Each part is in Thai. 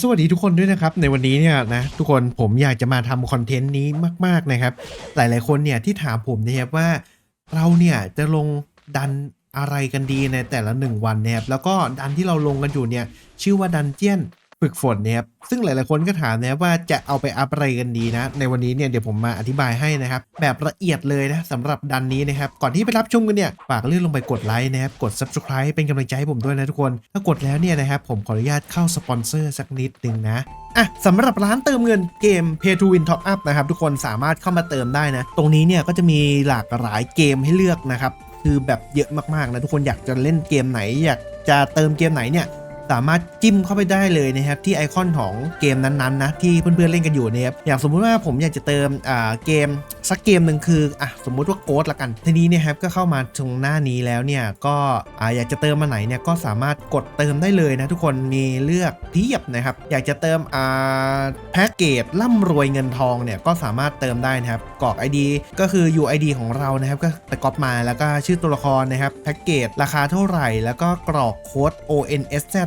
สวัสดีทุกคนด้วยนะครับ ในวันนี้เนี่ยนะทุกคนผมอยากจะมาทำคอนเทนต์นี้มาก ๆนะครับ หลายๆคนเนี่ยที่ถามผมนะครับว่าเราเนี่ยจะลงดันอะไรกันดีในแต่ละหนึ่งวันนะครับแล้วก็ดันที่เราลงกันอยู่เนี่ยชื่อว่าดันเจียน ฝึกฝนนะครับซึ่งหลายๆคนก็ถามนะว่าจะเอาไปอัพอะไรกันดีนะ ในวันนี้เนี่ยเดี๋ยวผมมาอธิบายให้นะครับ แบบละเอียดเลยนะสำหรับดันนี้นะครับ ก่อนที่ไปรับชมกันเนี่ยฝากเลื่อนลงไปกดไลค์นะครับ กด subscribe เป็นกำลังใจให้ผมด้วยนะทุกคน ถ้ากดแล้วเนี่ยนะครับผมขออนุญาตเข้าสปอนเซอร์สักนิดหนึ่งนะอะสำหรับร้านเติมเงินเกม Pay to Win Top Up นะครับทุกคนสามารถเข้ามาเติมได้นะ ตรงนี้เนี่ยก็จะมีหลากหลายเกมให้เลือกนะครับคือแบบเยอะมากๆนะทุกคนอยากจะเล่นเกมไหนอยากจะเติมเกมไหนเนี่ย สามารถจิ้มเข้าไปได้เลยนะครับที่ไอคอนของเกมนั้นๆนะที่เพื่อนๆเล่นกันอยู่นะครับอย่างสมมุติว่าผมอยากจะเติมอ่าเกมสักเกมหนึ่งคืออะสมมุติว่าโกดละกัน ทีนี้เนี่ยครับก็เข้ามาตรงหน้านี้แล้วเนี่ยก็อ่าอยากจะเติมมาไหนเนี่ยก็สามารถกดเติมได้เลยนะทุกคนมีเลือกเพียบนะครับอยากจะเติมอ่าแพ็กเกจร่ำรวยเงินทองเนี่ยก็สามารถเติมได้นะครับกรอก ID ก็คือ UID ของเรานะครับก็ไปก๊อปมาแล้วก็ชื่อตัวละครนะครับแพ็กเกจราคาเท่าไหร่ แล้วก็กรอกโค้ด ONSZ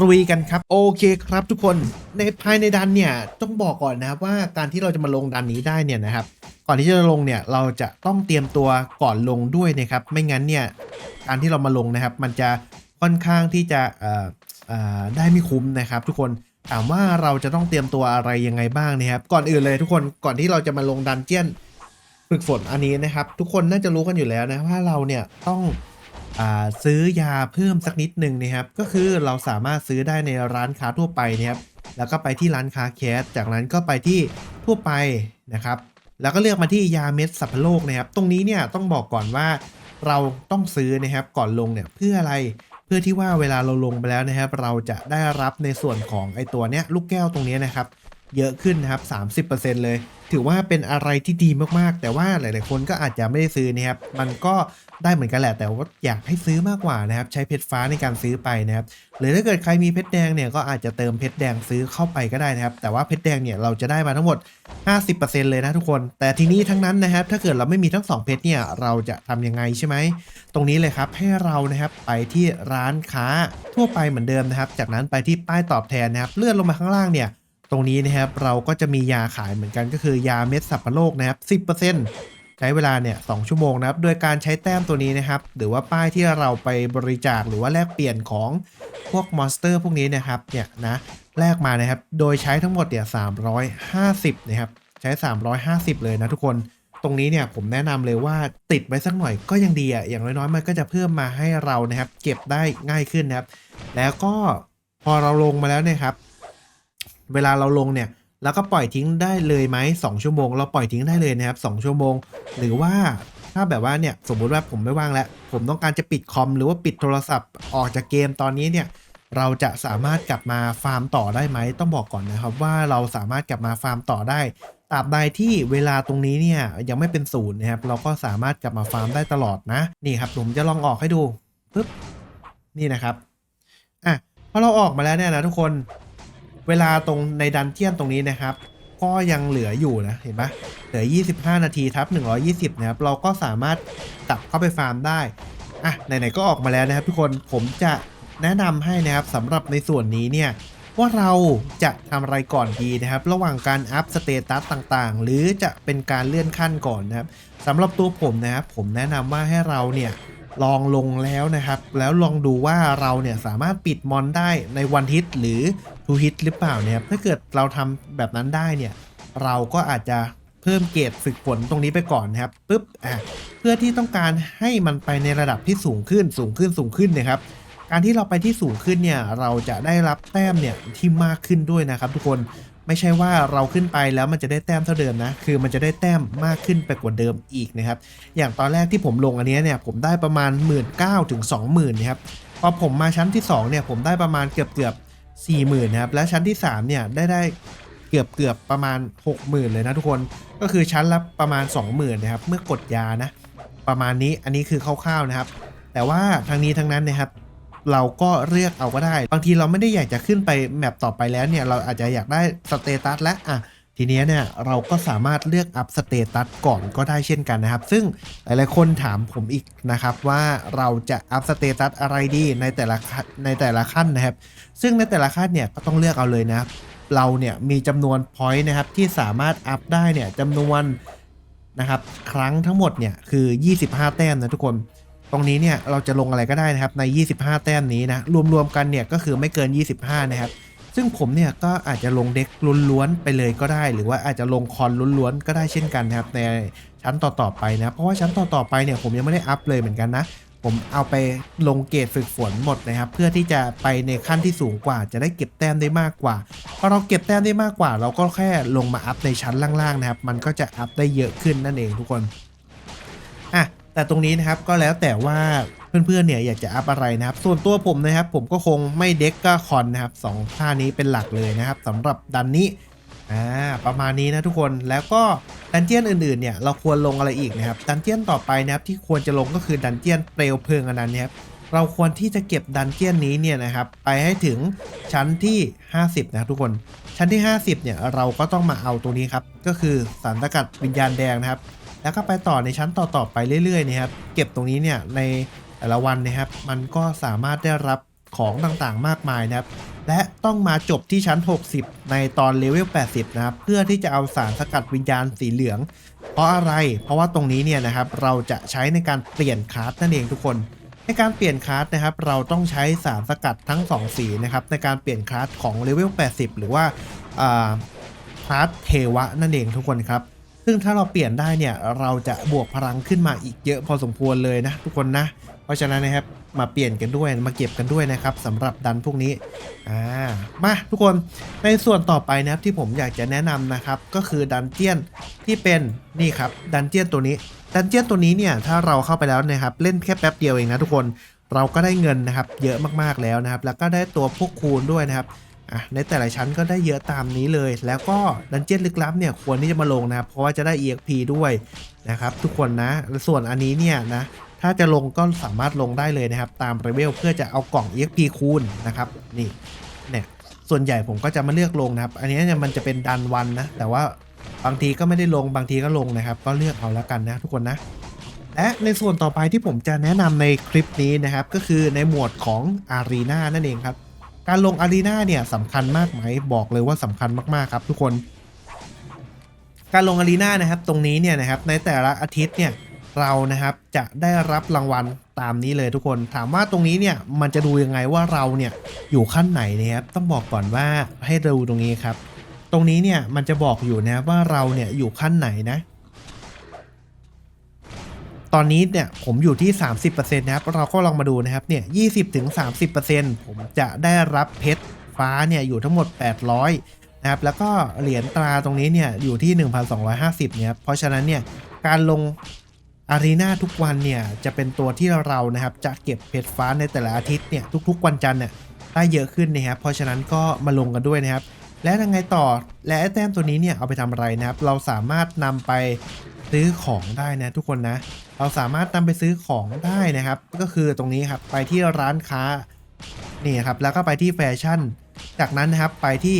รุยกันครับ โอเคครับทุกคนในภายในดันเนี่ยต้องบอกก่อนนะครับว่าการที่เราจะมาลงดันนี้ได้เนี่ยนะครับ ก่อนที่จะลงเนี่ยเราจะต้องเตรียมตัวก่อนลงด้วยนะครับ ไม่งั้นเนี่ยการที่เรามาลงนะครับ มันจะค่อนข้างที่จะเอ่อเอ่อได้ไม่คุ้มนะครับ ทุกคนถามว่าเราจะต้องเตรียมตัวอะไรยังไงบ้างนะครับ ก่อนอื่นเลยทุกคนก่อนที่เราจะมาลงดันเจียนฝึกฝนอันนี้นะครับ ทุกคนน่าจะรู้กันอยู่แล้วนะว่าเราเนี่ยต้อง ซื้อยาเพิ่มสักนิดหนึ่งนะครับก็คือเราสามารถซื้อได้ในร้านค้าทั่วไปนะครับแล้วก็ไปที่ร้านค้าแคสจากนั้นก็ไปที่ทั่วไปนะครับแล้วก็เลือกมาที่ยาเม็ดสัพพโลกนะครับ ตรงนี้เนี่ยต้องบอกก่อนว่าเราต้องซื้อนะครับก่อนลงเนี่ยเพื่ออะไรเพื่อที่ว่าเวลาเราลงไปแล้วนะครับ เราจะได้รับในส่วนของไอตัวเนี้ยลูกแก้วตรงนี้นะครับ เยอะขึ้นนะครับ 30%เลย ถือว่าเป็นอะไรที่ดีมากๆ แต่ว่าหลาย ๆ คนก็อาจจะไม่ได้ซื้อนะครับ มันก็ได้เหมือนกันแหละ แต่ว่าอยากให้ซื้อมากกว่านะครับ ใช้เพชรฟ้าในการซื้อไปนะครับ หรือถ้าเกิดใครมีเพชรแดงเนี่ย ก็อาจจะเติมเพชรแดงซื้อเข้าไปก็ได้นะครับ แต่ว่าเพชรแดงเนี่ยเราจะได้มาทั้งหมด 50%เลยนะทุกคน แต่ทีนี้ทั้งนั้นนะครับ ถ้าเกิดเราไม่มีทั้งสองเพชรเนี่ย เราจะทำยังไงใช่ไหม ตรงนี้เลยครับ ให้เรานะครับไปที่ร้านค้าทั่วไปเหมือนเดิมนะครับ จากนั้นไปที่ป้ายตอบแทนนะครับ เลื่อนลงมาข้างล่างเนี่ย ตรงนี้นะครับเราก็จะมียาขายเหมือนกันก็คือยาเม็ดสับปะโลกนะครับ 10%ใช้เวลาเนี่ยสชั่วโมงนะครับ โดยการใช้แต้มตัวนี้นะครับ หรือว่าป้ายที่เราไปบริจาคหรือว่าแลกเปลี่ยนของพวกมอนสเตอร์พวกนี้นะครับเนี่ยนะแลกมานะครับ โดยใช้ทั้งหมดเนี่ย350 นะครับ ใช้ 350 เลยนะทุกคน ตรงนี้เนี่ยผมแนะนำเลยว่าติดไว้สักหน่อยก็ยังดีอะ อย่างน้อยๆ มันก็จะเพิ่มมาให้เรานะครับ เก็บได้ง่ายขึ้นนะครับ แล้วก็พอเราลงมาแล้วเนี่ยครับ เวลาเราลงเนี่ยแล้วก็ปล่อยทิ้งได้เลยไหม2ชั่วโมง เราปล่อยทิ้งได้เลยนะครับ2ชั่วโมง หรือว่าถ้าแบบว่าเนี่ยสมมุติว่าผมไม่ว่างแล้ว ผมต้องการจะปิดคอมหรือว่าปิดโทรศัพท์ออกจากเกมตอนนี้เนี่ยเราจะสามารถกลับมาฟาร์มต่อได้ไหมต้องบอกก่อนนะครับว่าเราสามารถกลับมาฟาร์มต่อได้ตราบใดที่เวลาตรงนี้เนี่ยยังไม่เป็นศูนย์นะครับเราก็สามารถกลับมาฟาร์มได้ตลอดนะนี่ครับผมจะลองออกให้ดูปึ๊บนี่นะครับอะพอเราออกมาแล้วเนี่ยนะทุกคน เวลาตรงในดันเจียนตรงนี้นะครับ ก็ยังเหลืออยู่นะเห็นปะเหลือ 25 นาทีทับ 120 นะครับ เราก็สามารถกลับเข้าไปฟาร์มได้อะไหนๆก็ออกมาแล้วนะครับ ทุกคนผมจะแนะนำให้นะครับสำหรับในส่วนนี้เนี่ยว่าเราจะทำอะไรก่อนดีนะครับ ระหว่างการอัพสเตตัสต่างๆ หรือจะเป็นการเลื่อนขั้นก่อนนะครับสำหรับตัวผมนะครับผมแนะนำว่าให้เราเนี่ย ลองลงแล้วนะครับ แล้วลองดูว่าเราเนี่ยสามารถปิดมอนได้ในวันฮิตหรือทูฮิตหรือเปล่าเนี่ยถ้าเกิดเราทำแบบนั้นได้เนี่ย เราก็อาจจะเพิ่มเกรดฝึกฝนตรงนี้ไปก่อนนะครับปุ๊บอะเพื่อที่ต้องการให้มันไปในระดับที่สูงขึ้นสูงขึ้นสูงขึ้นนะครับ การที่เราไปที่สูงขึ้นเนี่ยเราจะได้รับแต้มเนี่ยที่มากขึ้นด้วยนะครับ ทุกคน ไม่ใช่ว่าเราขึ้นไปแล้วมันจะได้แต้มเท่าเดิมนะ คือมันจะได้แต้มมากขึ้นไปกว่าเดิมอีกนะครับ อย่างตอนแรกที่ผมลงอันนี้เนี่ยผมได้ประมาณ 1 9ื่นถึง20,000นะครับ พอผมมาชั้นที่2เนี่ยผมได้ประมาณเกือบเกือบ4 0,000นนะครับ และชั้นที่3เนี่ยได้ได้เกือบเกือบประมาณ 60,000 เลยนะทุกคน ก็คือชั้นละประมาณ 20,000นะครับ เมื่อกดยานะ ประมาณนี้ อันนี้คือคร่าวๆนะครับ แต่ว่าทางนี้ทั้งนั้นนะครับ เราก็เลือกเอาก็ได้ บางทีเราไม่ได้อยากจะขึ้นไปแมปต่อไปแล้วเนี่ยเราอาจจะอยากได้สเตตัสและอะทีนี้เนี่ยเราก็สามารถเลือกอัพสเตตัสก่อนก็ได้เช่นกันนะครับ ซึ่งหลายๆคนถามผมอีกนะครับว่าเราจะอัพสเตตัสอะไรดีในแต่ละในแต่ละขั้นนะครับ ซึ่งในแต่ละขั้นเนี่ยก็ต้องเลือกเอาเลยนะครับเราเนี่ยมีจำนวนพอยต์นะครับที่สามารถอัพได้เนี่ยจำนวนนะครับครั้งทั้งหมดเนี่ยคือ 25 แต้มนะทุกคน รงนี้เนี่ยเราจะลงอะไรก็ได้นะครับใน 25 แต้มนี้นะรวมๆกันเนี่ยก็คือไม่เกิน 25 นะครับ ซึ่งผมเนี่ยก็อาจจะลงเด็กล้วนๆไปเลยก็ได้ หรือว่าอาจจะลงคอนล้วนๆก็ได้เช่นกันนะครับในชั้นต่อๆไปนะเพราะว่าชั้นต่อๆไปเนี่ยผมยังไม่ได้อัพเลยเหมือนกันนะผมเอาไปลงเกรดฝึกฝนหมดนะครับ เพื่อที่จะไปในขั้นที่สูงกว่า จะได้เก็บแต้มได้มากกว่าพอเราเก็บแต้มได้มากกว่า เราก็แค่ลงมาอัพในชั้นล่างๆนะครับ มันก็จะอัพได้เยอะขึ้นนั่นเองทุกคน แต่ตรงนี้นะครับก็แล้วแต่ว่าเพื่อนๆเนี่ยอยากจะอัพอะไรนะครับ ส่วนตัวผมนะครับ ผมก็คงไม่เด็กก็คอนนะครับสองท่านี้เป็นหลักเลยนะครับสำหรับดันนี้อ่าประมาณนี้นะทุกคนแล้วก็ดันเจียนอื่นๆเนี่ยเราควรลงอะไรอีกนะครับดันเจียนต่อไปนะครับที่ควรจะลงก็คือดันเจียนเปลวเพลิงอันนั้นนะครับเราควรที่จะเก็บดันเจียนนี้เนี่ยนะครับไปให้ถึงชั้นที่ 50 นะทุกคน ชั้นที่ 50เนี่ยเราก็ต้องมาเอาตัวนี้ครับก็คือสารสกัดวิญญาณแดงนะครับ แล้วก็ไปต่อในชั้นต่อๆไปเรื่อยๆนะครับเก็บตรงนี้เนี่ยในแต่ละวันนะครับ มันก็สามารถได้รับของต่างๆมากมายนะครับ และต้องมาจบที่ชั้น 60 ในตอนเลเวล 80 นะครับ เพื่อที่จะเอาสารสกัดวิญญาณสีเหลือง เพราะอะไร เพราะว่าตรงนี้เนี่ยนะครับ เราจะใช้ในการเปลี่ยนคาร์ดนั่นเองทุกคน ในการเปลี่ยนคาร์ดนะครับ เราต้องใช้สารสกัดทั้ง 2 สีนะครับ ในการเปลี่ยนคาร์ดของเลเวล 80 หรือว่าคาร์ดเทวะนั่นเองทุกคนครับ ซึ่งถ้าเราเปลี่ยนได้เนี่ยเราจะบวกพลังขึ้นมาอีกเยอะพอสมควรเลยนะ ทุกคนนะ เพราะฉะนั้นนะครับมาเปลี่ยนกันด้วยมาเก็บกันด้วยนะครับสำหรับดันพวกนี้อ่ามาทุกคนในส่วนต่อไปนะครับที่ผมอยากจะแนะนำนะครับ ก็คือดันเจียนที่เป็นนี่ครับดันเจียนตัวนี้ดันเจียนตัวนี้เนี่ยถ้าเราเข้าไปแล้วนะครับเล่นแค่แป๊บเดียวเองนะทุกคนเราก็ได้เงินนะครับเยอะมากๆแล้วนะครับ แล้วก็ได้ตัวพวกคูณด้วยนะครับ อะในแต่ละชั้นก็ได้เยอะตามนี้เลย แล้วก็ดันเจี้ยนลึกลับเนี่ยควรที่จะมาลงนะครับเพราะว่าจะได้ EXP ด้วยนะครับทุกคนนะส่วนอันนี้เนี่ยนะถ้าจะลงก็สามารถลงได้เลยนะครับ ตามเลเวลเพื่อจะเอากล่อง EXP คูณนะครับนี่เนี่ยส่วนใหญ่ผมก็จะมาเลือกลงนะครับ อันนี้เนี่ยมันจะเป็นดันวันนะแต่ว่าบางทีก็ไม่ได้ลงบางทีก็ลงนะครับ ก็เลือกเอาแล้วกันนะทุกคนนะและในส่วนต่อไปที่ผมจะแนะนำในคลิปนี้นะครับ ก็คือในหมวดของอารีนานั่นเองครับ การลงอารีนาเนี่ยสำคัญมากไหมบอกเลยว่าสำคัญมากๆครับทุกคน การลงอารีนานะครับตรงนี้เนี่ยนะครับในแต่ละอาทิตย์เนี่ยเรานะครับจะได้รับรางวัลตามนี้เลยทุกคน ถามว่าตรงนี้เนี่ยมันจะดูยังไงว่าเราเนี่ยอยู่ขั้นไหนนะครับต้องบอกก่อนว่าให้ดูตรงนี้ครับ ตรงนี้เนี่ยมันจะบอกอยู่นะว่าเราเนี่ยอยู่ขั้นไหนนะ ตอนนี้เนี่ยผมอยู่ที่ 30%นะครับเราก็ลองมาดูนะครับเนี่ย20-30%ผมจะได้รับเพชรฟ้าเนี่ยอยู่ทั้งหมด 800นะครับแล้วก็เหรียญตราตรงนี้เนี่ยอยู่ที่ 1,250เนี่ยครับเพราะฉะนั้นเนี่ยการลงอารีนาทุกวันเนี่ยจะเป็นตัวที่เรานะครับจะเก็บเพชรฟ้าในแต่ละอาทิตย์เนี่ยทุกๆ วันจันทร์เนี่ยได้เยอะขึ้นนะครับเพราะฉะนั้นก็มาลงกันด้วยนะครับ และยังไงต่อและแต้มตัวนี้เนี่ยเอาไปทำอะไรนะครับ เราสามารถนำไปซื้อของได้นะทุกคนนะ เราสามารถนำไปซื้อของได้นะครับ ก็คือตรงนี้ครับไปที่ร้านค้านี่ครับแล้วก็ไปที่แฟชั่น จากนั้นนะครับไปที่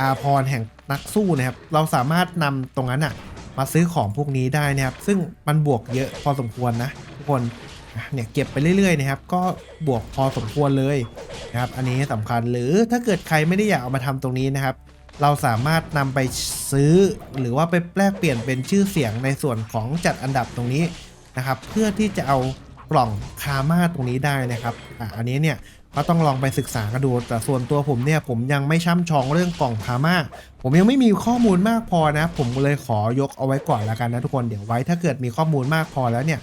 อาพรแห่งนักสู้นะครับ เราสามารถนำตรงนั้นอะมาซื้อของพวกนี้ได้นะครับ ซึ่งมันบวกเยอะพอสมควรนะทุกคนเนี่ยเก็บไปเรื่อยๆนะครับ ก็บวกพอสมควรเลยนะครับ อันนี้สำคัญหรือถ้าเกิดใครไม่ได้อยากเอามาทำตรงนี้นะครับ เราสามารถนำไปซื้อหรือว่าไปแลกเปลี่ยนเป็นชื่อเสียงในส่วนของจัดอันดับตรงนี้ นะครับ เพื่อที่จะเอากล่องคาม่าตรงนี้ได้นะครับอะอันนี้เนี่ยก็ต้องลองไปศึกษากันดู แต่ส่วนตัวผมเนี่ยผมยังไม่ช่ำชองเรื่องกล่องพามาผมยังไม่มีข้อมูลมากพอนะ ผมเลยขอยกเอาไว้ก่อนแล้วกันนะทุกคน เดี๋ยวไว้ถ้าเกิดมีข้อมูลมากพอแล้วเนี่ย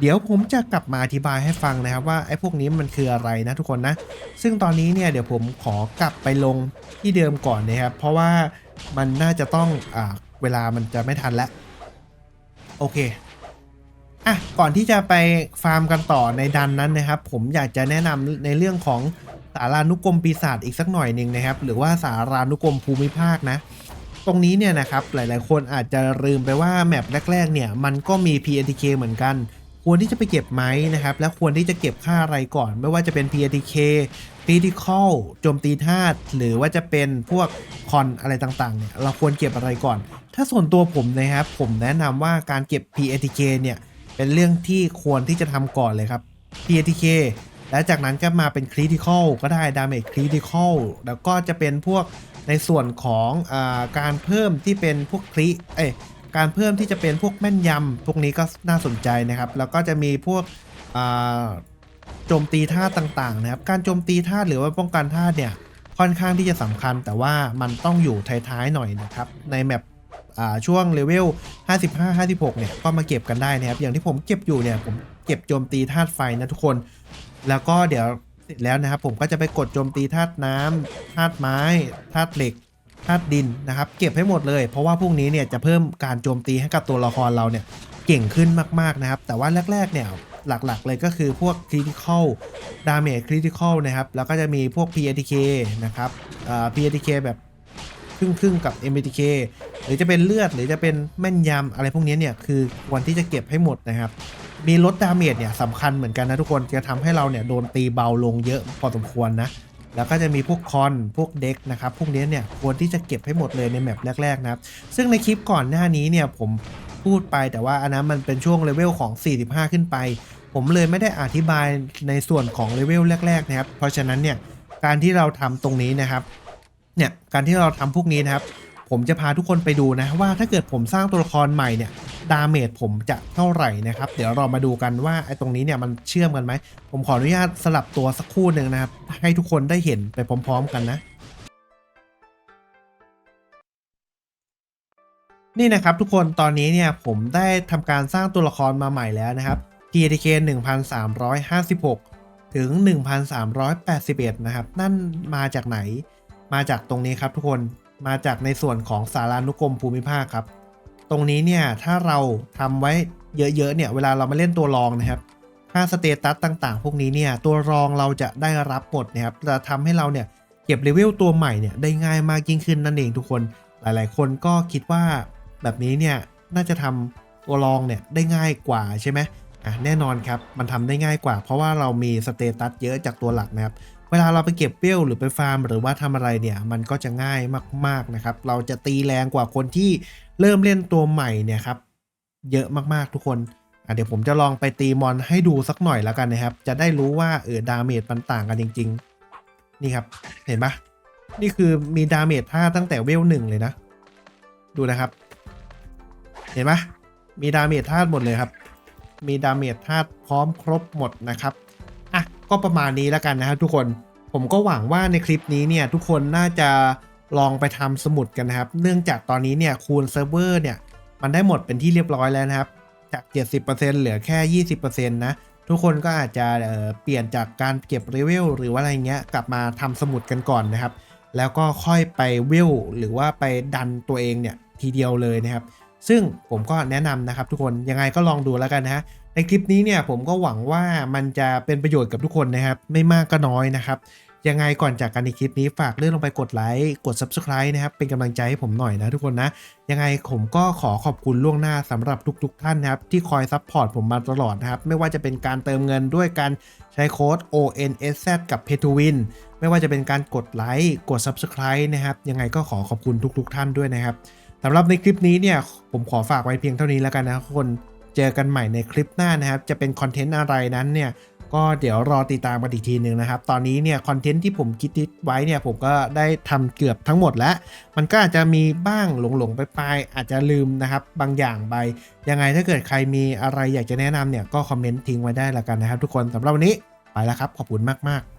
เดี๋ยวผมจะกลับมาอธิบายให้ฟังนะครับว่าไอ้พวกนี้มันคืออะไรนะทุกคนนะ ซึ่งตอนนี้เนี่ยเดี๋ยวผมขอกลับไปลงที่เดิมก่อนนะครับ เพราะว่ามันน่าจะต้องอเวลามันจะไม่ทันแล้ว โอเค อะก่อนที่จะไปฟาร์มกันต่อในดันนั้นนะครับ ผมอยากจะแนะนำในเรื่องของสารานุกรมปีศาจอีกสักหน่อยหนึ่งนะครับ หรือว่าสารานุกรมภูมิภาคนะ ตรงนี้เนี่ยนะครับหลายๆ คนอาจจะลืมไปว่าแมปแรกๆเนี่ยมันก็มี PNTK เหมือนกัน ควรที่จะไปเก็บไหมนะครับ และควรที่จะเก็บค่าอะไรก่อน ไม่ว่าจะเป็น PNTK Critical โจมตีธาตุหรือว่าจะเป็นพวกคอนอะไรต่างๆเนี่ยเราควรเก็บอะไรก่อน ถ้าส่วนตัวผมนะครับผมแนะนำว่าการเก็บ PNTK เนี่ย เป็นเรื่องที่ควรที่จะทำก่อนเลยครับ PNTK และจากนั้นก็มาเป็น Critical ก็ได้ Damage Critical แล้วก็จะเป็นพวกในส่วนของอาการเพิ่มที่เป็นพวกคลิเอ้การเพิ่มที่จะเป็นพวกแม่นยำพวกนี้ก็น่าสนใจนะครับ แล้วก็จะมีพวกโจมตีท่าต่างๆนะครับ การโจมตีท่าหรือว่าป้องกันท่าเนี่ยค่อนข้างที่จะสำคัญแต่ว่ามันต้องอยู่ท้ายๆหน่อยนะครับ ในแมป ช่วงเลเวล 55 56 เนี่ย ก็มาเก็บกันได้นะครับ อย่างที่ผมเก็บอยู่เนี่ย ผมเก็บโจมตีธาตุไฟนะทุกคน แล้วก็เดี๋ยวเสร็จแล้วนะครับ ผมก็จะไปกดโจมตีธาตุน้ำธาตุไม้ธาตุเหล็กธาตุดินนะครับ เก็บให้หมดเลย เพราะว่าพวกนี้เนี่ยจะเพิ่มการโจมตีให้กับตัวละครเราเนี่ยเก่งขึ้นมากๆนะครับ แต่ว่าแรกๆเนี่ยหลักๆเลยก็คือพวก critical damage critical นะครับ แล้วก็จะมีพวก PATK นะครับอ่า PATK แบบครึ่งครึ่งๆกับ MBTK หรือจะเป็นเลือดหรือจะเป็นแม่นยำอะไรพวกนี้เนี่ยคือควรที่จะเก็บให้หมดนะครับ มีลดดาเมจเนี่ยสำคัญเหมือนกันนะทุกคนจะทำให้เราเนี่ยโดนตีเบาลงเยอะพอสมควรนะแล้วก็จะมีพวกคอนพวกเด็กนะครับ พวกนี้เนี่ยควรที่จะเก็บให้หมดเลยในแมปแรกๆนะครับ ซึ่งในคลิปก่อนหน้านี้เนี่ยผมพูดไปแต่ว่าอันนั้นมันเป็นช่วงเลเวลของ 45 ขึ้นไป ผมเลยไม่ได้อธิบายในส่วนของเลเวลแรกๆนะครับ เพราะฉะนั้นเนี่ยการที่เราทำตรงนี้นะครับ เนี่ยการที่เราทำพวกนี้นะครับ ผมจะพาทุกคนไปดูนะว่าถ้าเกิดผมสร้างตัวละครใหม่เนี่ยดาเมจผมจะเท่าไหร่นะครับ เดี๋ยวเรามาดูกันว่าไอ้ตรงนี้เนี่ยมันเชื่อมกันไหม ผมขออนุญาตสลับตัวสักครู่หนึ่งนะครับ ให้ทุกคนได้เห็นไปพร้อม ๆ กันนะ นี่นะครับทุกคนตอนนี้เนี่ยผมได้ทำการสร้างตัวละครมาใหม่แล้วนะครับ TTK 1356 ถึง 1381 นะครับ นั่นมาจากไหนมาจากตรงนี้ครับทุกคน มาจากในส่วนของสารานุกรมภูมิภาคครับ ตรงนี้เนี่ยถ้าเราทำไว้เยอะๆเนี่ยเวลาเรามาเล่นตัวรองนะครับค่าสเตตัสต่างๆ พวกนี้เนี่ยตัวรองเราจะได้รับหมดนะครับจะทำให้เราเนี่ยเก็บเลเวลตัวใหม่เนี่ยได้ง่ายมากยิ่งขึ้นนั่นเองทุกคน หลายๆ คนก็คิดว่าแบบนี้เนี่ยน่าจะทำตัวรองเนี่ยได้ง่ายกว่าใช่ไหมอะแน่นอนครับมันทำได้ง่ายกว่า เพราะว่าเรามีสเตตัสเยอะจากตัวหลักนะครับ เวลาเราไปเก็บเปี้ยวหรือไปฟาร์ม หรือว่าทำอะไรเนี่ยมันก็จะง่ายมากๆนะครับ เราจะตีแรงกว่าคนที่เริ่มเล่นตัวใหม่เนี่ยครับเยอะมากๆทุกคนเดี๋ยวผมจะลองไปตีมอนให้ดูสักหน่อยแล้วกันนะครับ จะได้รู้ว่าเออดาเมจมันต่างกันจริง ๆ นี่ครับเห็นปะนี่คือมีดาเมจท่าตั้งแต่เวลหนึ่งเลยนะ ดูนะครับ เห็นปะมีดาเมจธาตุหมดเลยครับ มีดาเมจธาตุพร้อมครบหมดนะครับ ก็ประมาณนี้แล้วกันนะครับทุกคนผมก็หวังว่าในคลิปนี้เนี่ยทุกคนน่าจะลองไปทำสมุดกันนะครับ เนื่องจากตอนนี้เนี่ยคูณเซิร์ฟเวอร์เนี่ยมันได้หมดเป็นที่เรียบร้อยแล้วนะครับ จาก 70%เหลือแค่ 20%นะทุกคนก็อาจจะเเปลี่ยนจากการเก็บเลเวลหรือว่าอะไรเงี้ยกลับมาทำสมุดกันก่อนนะครับ แล้วก็ค่อยไปเวลหรือว่าไปดันตัวเองเนี่ยทีเดียวเลยนะครับ ซึ่งผมก็แนะนำนะครับทุกคนยังไงก็ลองดูแล้วกันนะฮะในคลิปนี้เนี่ยผมก็หวังว่ามันจะเป็นประโยชน์กับทุกคนนะครับ ไม่มากก็น้อยนะครับ ยังไงก่อนจากกันในคลิปนี้ฝากเลื่อนลงไปกดไลค์กด Subscribe นะครับเป็นกำลังใจให้ผมหน่อยนะทุกคนนะ ยังไงผมก็ขอขอบคุณล่วงหน้าสำหรับทุกๆท่านนะครับ ที่คอยซัพพอร์ตผมมาตลอดนะครับ ไม่ว่าจะเป็นการเติมเงินด้วยการใช้โค้ด ONSZ กับ p a y to Win ไม่ว่าจะเป็นการกดไลค์กด Subscribe นะครับยังไงก็ขอขอบคุณทุกๆท่านด้วยนะครับ สำหรับในคลิปนี้เนี่ยผมขอฝากไว้เพียงเท่านี้แล้วกันนะทุกคนเจอกันใหม่ในคลิปหน้านะครับ จะเป็นคอนเทนต์อะไรนั้นเนี่ยก็เดี๋ยวรอติดตามกันอีกทีหนึ่งนะครับ ตอนนี้เนี่ยคอนเทนต์ที่ผมคิดไว้เนี่ยผมก็ได้ทำเกือบทั้งหมดแล้ว มันก็อาจจะมีบ้างหลงๆไปปลายๆอาจจะลืมนะครับบางอย่างไป ยังไงถ้าเกิดใครมีอะไรอยากจะแนะนำเนี่ยก็คอมเมนต์ทิ้งไว้ได้ละกันนะครับ ทุกคนสำหรับวันนี้ไปแล้วครับ ขอบคุณมากๆ